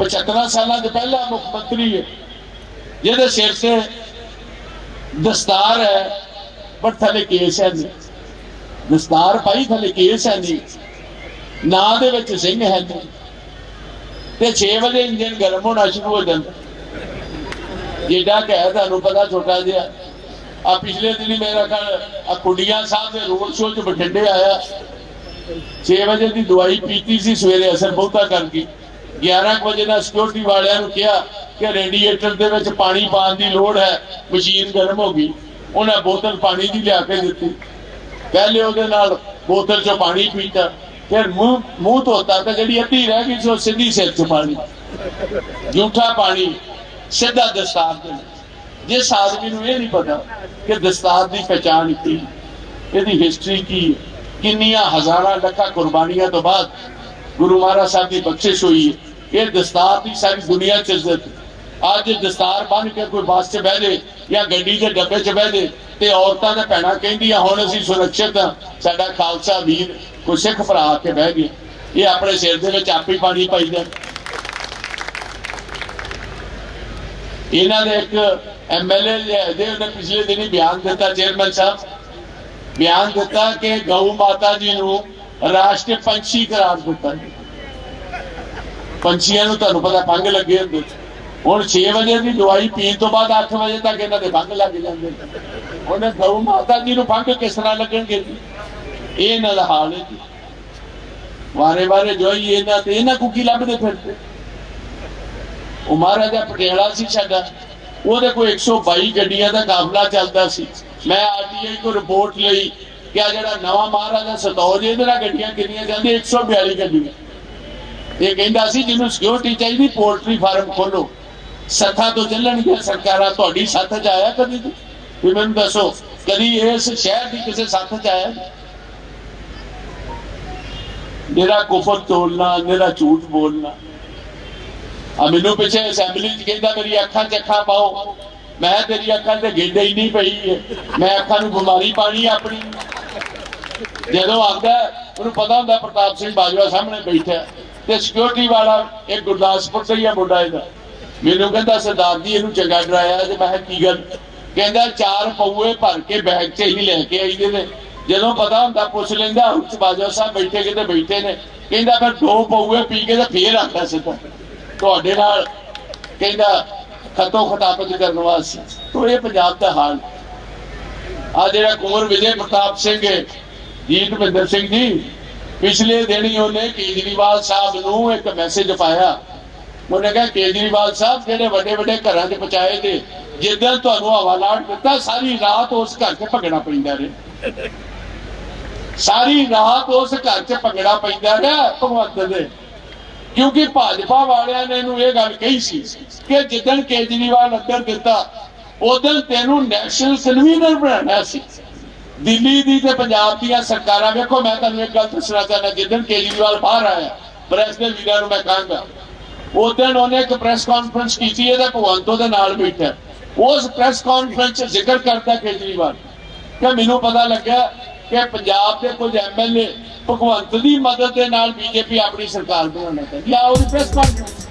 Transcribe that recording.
75 ਸਾਲਾਂ ਦੇ ਪਹਿਲਾ ਮੁੱਖ ਮੰਤਰੀ ਹੈ। ਜਿਹਦੇ ਸਿਰ ਤੇ ਦਸਤਾਰ ਹੈ, ਪਰ ਥੱਲੇ ਕੇਸ ਹੈ ਨਹੀਂ। ਦਸਤਾਰ ਪਾਈ, ਥੱਲੇ ਕੇਸ ਹੈ ਨਹੀਂ। ਨਾਂ ਦੇ ਵਿੱਚ ਸਿੰਘ ਹੈ ਨਹੀਂ। ਤੇ 6 ਵਜੇ ਇੰਜਨ ਗਰਮ ਹੋਣਾ ਸ਼ੁਰੂ ਹੋ ਜਾਂਦਾ। ਜਿਹੜਾ ਕਿ ਤੁਹਾਨੂੰ ਪਤਾ ਛੋਟਾ ਜਿਹਾ ਆ ਪਿਛਲੇ ਦਿਨੀ ਮੇਰਾ ਕੱਲ ਆ ਕੁੰਡੀਆਂ ਸਾਹਿਬ ਦੇ ਰੋਡ ਸ਼ੋਅ ਚ ਬਠਿੰਡੇ ਆਇਆ। 6 ਵਜੇ ਦੀ ਦਵਾਈ ਪੀਤੀ ਸੀ, ਸਵੇਰੇ ਅਸਰ ਬਹੁਤਾ ਕਰ ਗਈ 11 ਵਜੇ ਨਾਲ ਸਿਕਿਉਰਿਟੀ ਵਾਲਿਆਂ ਨੂੰ ਕਿਹਾ ਕਿ ਰੇਡੀਏਟਰ ਦੇ ਵਿੱਚ ਪਾਣੀ ਪਾਉਣ ਦੀ ਲੋੜ ਹੈ, ਮਸ਼ੀਨ ਗਰਮ ਹੋ ਗਈ। ਉਹਨਾਂ ਬੋਤਲ ਪਾਣੀ ਦੀ ਲਿਆ ਕੇ ਦਿੱਤੀ। ਪਹਿਲੇ ਉਹਦੇ ਨਾਲ ਬੋਤਲ ਚੋਂ ਪਾਣੀ ਪੀਤਾ। ਫਿਰ ਮੂੰਹ ਮੂੰਹ ਧੋਤਾ ਤਾਂ ਜਿਹੜੀ ਅੱਧੀ ਰਹਿ ਗਈ ਸੀ ਸਿੱਧੀ ਸਿਰ ਚ ਪਾਣੀ। ਝੂਠਾ ਪਾਣੀ, ਸਿੱਧਾ ਦਸਤਾਰ ਦੇ ਜਿਸ ਆਦਮੀ ਨੂੰ ਇਹ ਨਹੀਂ ਪਤਾ ਕਿ ਦਸਤਾਰ ਦੀ ਪਛਾਣ ਕੀ ਇਹਦੀ ਹਿਸਟਰੀ ਕੀ ਕਿੰਨੀਆਂ ਹਜ਼ਾਰਾਂ ਲੱਖਾਂ ਕੁਰਬਾਨੀਆਂ ਤੋਂ ਬਾਅਦ ਗੁਰੂ ਮਹਾਰਾਜ ਸਾਹਿਬ ਦੀ ਬਖਸ਼ਿਸ਼ ਹੋਈ। ਹੈ ਇਹ ਦਸਤਾਰ ਦੀ ਸਾਰੀ ਦੁਨੀਆ ਚ ਇੱਜ਼ਤ ਅੱਜ ਦਸਤਾਰ ਬੰਨ ਕੇ ਕੋਈ ਬੱਸ 'ਚ ਬਹਿ ਜੇ ਜਾਂ ਗੱਡੀ ਦੇ ਡੱਬੇ 'ਚ ਬਹਿ ਜੇ ਤੇ ਔਰਤਾਂ ਦੇ ਭੈਣਾਂ ਕਹਿੰਦੀਆਂ, ਹੁਣ ਅਸੀਂ ਸੁਰੱਖਿਅਤ ਹਾਂ। ਸਾਡਾ ਖਾਲਸਾ ਵੀਰ ਕੋਈ ਸਿੱਖ ਭਰਾ ਆ ਕੇ ਬਹਿ ਗਏ ਇਹ ਆਪਣੇ ਸਿਰ ਦੇ ਵਿੱਚ ਆਪੇ ਪਾਣੀ ਪਾਈ ਇਹਨਾਂ ਦੇ ਇੱਕ ਐਮਐਲਏ ਦੇ ਉਹਨੇ ਪਿਛਲੇ ਦਿਨੀ ਬਿਆਨ ਦਿੱਤਾ, ਚੇਅਰਮੈਨ ਸਾਹਿਬ। ਬਿਆਨ ਦਿੱਤਾ ਕਿ ਗਊ ਮਾਤਾ ਜੀ ਨੂੰ ਰਾਸ਼ਟਰੀ ਪੰਛੀ ਕਰਾਰ ਦਿੱਤਾ ਪੰਛੀਆਂ ਨੂੰ ਤੁਹਾਨੂੰ ਪਤਾ ਪੰਗ ਲੱਗੇ ਹੁੰਦੇ ਹੁਣ 6 ਵਜੇ ਦੀ ਦਵਾਈ ਪੀਣ ਤੋਂ ਬਾਅਦ 8 ਵਜੇ ਤੱਕ ਇਹਨਾਂ ਦੇ ਪੰਗ ਲੱਗ ਜਾਂਦੇ ਉਹਨੇ ਗਊ ਮਾਤਾ ਜੀ ਨੂੰ ਪੰਗ ਕਿਸ ਤਰ੍ਹਾਂ ਲੱਗਣਗੇ ਜੀ? ਇਹ ਇਹਨਾਂ ਦਾ ਹਾਲ ਹੈ ਜੀ। ਵਾਰੇ ਵਾਰੇ ਜੋਈ ਇਹਨਾਂ ਤੇ ਇਹਨਾਂ ਕੁਕੀ ਲੱਭਦੇ ਫਿਰਦੇ। ਉਹ ਮਹਾਰਾਜਾ ਪਟਿਆਲਾ ਸੀ ਸਾਡਾ। ਉਹਦੇ ਕੋਲ 122 ਗੱਡੀਆਂ ਦਾ ਕਾਫਲਾ ਚੱਲਦਾ ਸੀ। ਮੈਂ ਆਰਟੀਆਈ ਕੋ ਰਿਪੋਰਟ ਲਈ ਕਿ ਆ ਜਿਹੜਾ ਨਵਾਂ ਮਹਾਰਾਜਾ ਸਤੌਜ ਇਹਦੇ ਨਾਲ ਗੱਡੀਆਂ ਕਿੰਨੀਆਂ ਜਾਂਦੀਆਂ? 142 ਗੱਡੀਆਂ। ਇਹ ਕਹਿੰਦਾ ਸੀ, ਜਿਹਨੂੰ ਸਿਕਿਉਰਿਟੀ ਚਾਹੀਦੀ ਪੋਲਟਰੀ ਫਾਰਮ ਖੋਲੋ ਸੱਥਾਂ ਤੋਂ ਚੱਲਣਗੀਆਂ ਸਰਕਾਰਾਂ, ਤੁਹਾਡੀ ਸੱਥ 'ਚ ਆਇਆ ਕਦੀ ਵੀ ਮੈਨੂੰ ਦੱਸੋ, ਕਦੀ ਇਸ ਸ਼ਹਿਰ ਦੀ ਕਿਸੇ ਸੱਥ 'ਚ ਆਇਆ? ਮੇਰਾ ਕੁਫਰ ਤੋਲਣਾ, ਜਿਹੜਾ ਝੂਠ ਬੋਲਣਾ। ਆ ਮੈਨੂੰ ਪਿੱਛੇ ਅਸੈਂਬਲੀ ਚ ਕਹਿੰਦਾ, ਮੇਰੀ ਅੱਖਾਂ 'ਚ ਅੱਖਾਂ ਪਾਓ। ਮੈਂ ਤੇਰੀ ਅੱਖਾਂ ਤੇ ਗਿੱਡੇ ਹੀ ਨਹੀਂ ਪਈ। ਮੈਂ ਅੱਖਾਂ ਨੂੰ ਬਿਮਾਰੀ ਪਾਣੀ ਆਪਣੀ। ਜਦੋਂ ਆਉਂਦਾ ਉਹਨੂੰ ਪਤਾ ਹੁੰਦਾ ਪ੍ਰਤਾਪ ਸਿੰਘ ਬਾਜਵਾ ਸਾਹਮਣੇ ਬੈਠਾ ਤੇ ਸਿਕਿਉਰਿਟੀ ਵਾਲਾ ਇੱਕ ਗੁਰਦਾਸਪੁਰ ਤੋਂ ਹੀ ਆ ਮੁੰਡਾ ਇਹਦਾ। ਮੈਨੂੰ ਕਹਿੰਦਾ, ਸਰਦਾਰ ਜੀ, ਇਹਨੂੰ ਚੰਗਾ ਡਰਾਇਆ ਤੇ ਮੈਂ ਕੀ ਗੱਲ? ਕਹਿੰਦਾ, ਚਾਰ ਪਊਏ ਭਰ ਕੇ ਬੈਗ 'ਚ ਹੀ ਲੈ ਕੇ ਆਈਦੇ ਨੇ। ਜਦੋਂ ਪਤਾ ਹੁੰਦਾ, ਪੁੱਛ ਲੈਂਦਾ ਉੱਚ ਬਾਜਵਾ ਸਾਹਿਬ ਬੈਠੇ ਕਿਤੇ ਬੈਠੇ ਨੇ? ਕਹਿੰਦਾ, ਫਿਰ ਦੋ ਪਊਏ ਪੀ ਕੇ ਤੇ ਫੇਰ ਆਖਿਆ ਸਿੱਧਾ। ਤੁਹਾਡੇ ਨਾਲ ਕਹਿੰਦਾ, ਖਤੋ ਖਤਾਪਤ ਕਰਨ ਵਾਸਤੇ। ਤੋ ਇਹ ਪੰਜਾਬ ਦਾ ਹਾਲ ਆ ਜਿਹੜਾ ਕੁੰਵਰ ਵਿਜੇ ਪ੍ਰਤਾਪ ਸਿੰਘ ਹੈ, ਸਿੰਘ ਜੀ ਪਿਛਲੇ ਦਿਨ ਉਹਨੇ ਕੇਜਰੀਵਾਲ ਸਾਹਿਬ ਨੂੰ ਇੱਕ ਮੈਸੇਜ ਪਾਇਆ। ਉਹਨੇ ਕਿਹਾ ਕੇਜਰੀਵਾਲ ਸਾਹਿਬ ਜਿਹੜੇ ਵੱਡੇ ਵੱਡੇ ਘਰਾਂ 'ਚ ਪਹੁੰਚਾਏ ਤੇ ਜਿੱਦਾਂ ਤੁਹਾਨੂੰ ਹਵਾਲਾਟ ਦਿੱਤਾ ਸਾਰੀ ਰਾਤ ਉਸ ਘਰ 'ਚ ਭਗਣਾ ਪੈਂਦਾ ਰਹੇ। ਸਾਰੀ ਰਾਤ ਉਸ ਘਰ 'ਚ ਭੰਗੜਾ ਪੈਂਦਾ ਰਿਹਾ ਭਗਵੰਤ ਦੇ। ਕਿਉਂਕਿ ਭਾਜਪਾ ਵਾਲਿਆਂ ਨੇ ਇਹਨੂੰ ਇਹ ਗੱਲ ਕਹੀ ਸੀ ਕਿ ਜਿੱਦਣ ਕੇਜਰੀਵਾਲ ਅੰਦਰ ਦਿੱਤਾ ਉਦੋਂ ਤੈਨੂੰ ਨੈਸ਼ਨਲ ਕਨਵੀਨਰ ਬਣਾਉਣਾ ਸੀ। ਦਿੱਲੀ ਦੀ ਤੇ ਪੰਜਾਬ ਦੀਆਂ ਸਰਕਾਰਾਂ, ਵੇਖੋ ਮੈਂ ਤੁਹਾਨੂੰ ਇੱਕ ਗੱਲ ਦੱਸਣਾ ਚਾਹੁੰਦਾ ਜਿੱਦਣ ਕੇਜਰੀਵਾਲ ਬਾਹਰ ਆਇਆ ਪ੍ਰੈਸ ਦੇ ਵੀਰਾਂ ਨੂੰ ਮੈਂ ਕਹਾਂਗਾ ਉਦੋਂ ਉਹਨੇ ਇੱਕ ਪ੍ਰੈਸ ਕਾਨਫਰੰਸ ਕੀਤੀ, ਇਹਦਾ ਭਗਵੰਤੋ ਦੇ ਨਾਲ ਬੈਠਾ। ਉਸ ਪ੍ਰੈਸ ਕਾਨਫਰੰਸ 'ਚ ਜ਼ਿਕਰ ਕਰਦਾ ਕੇਜਰੀਵਾਲ ਕਿ ਮੈਨੂੰ ਪਤਾ ਲੱਗਾ ਕਿ ਪੰਜਾਬ ਦੇ ਕੁਝ ਐਮਐਲਏ ਭਗਵੰਤ ਦੀ ਮਦਦ ਦੇ ਨਾਲ ਬੀਜੇਪੀ ਆਪਣੀ ਸਰਕਾਰ ਬਣਾਉਣਾ ਚਾਹੁੰਦੀ। ਆ ਉਹਦੀ ਪ੍ਰੈਸ ਕਾਨਫਰੰਸ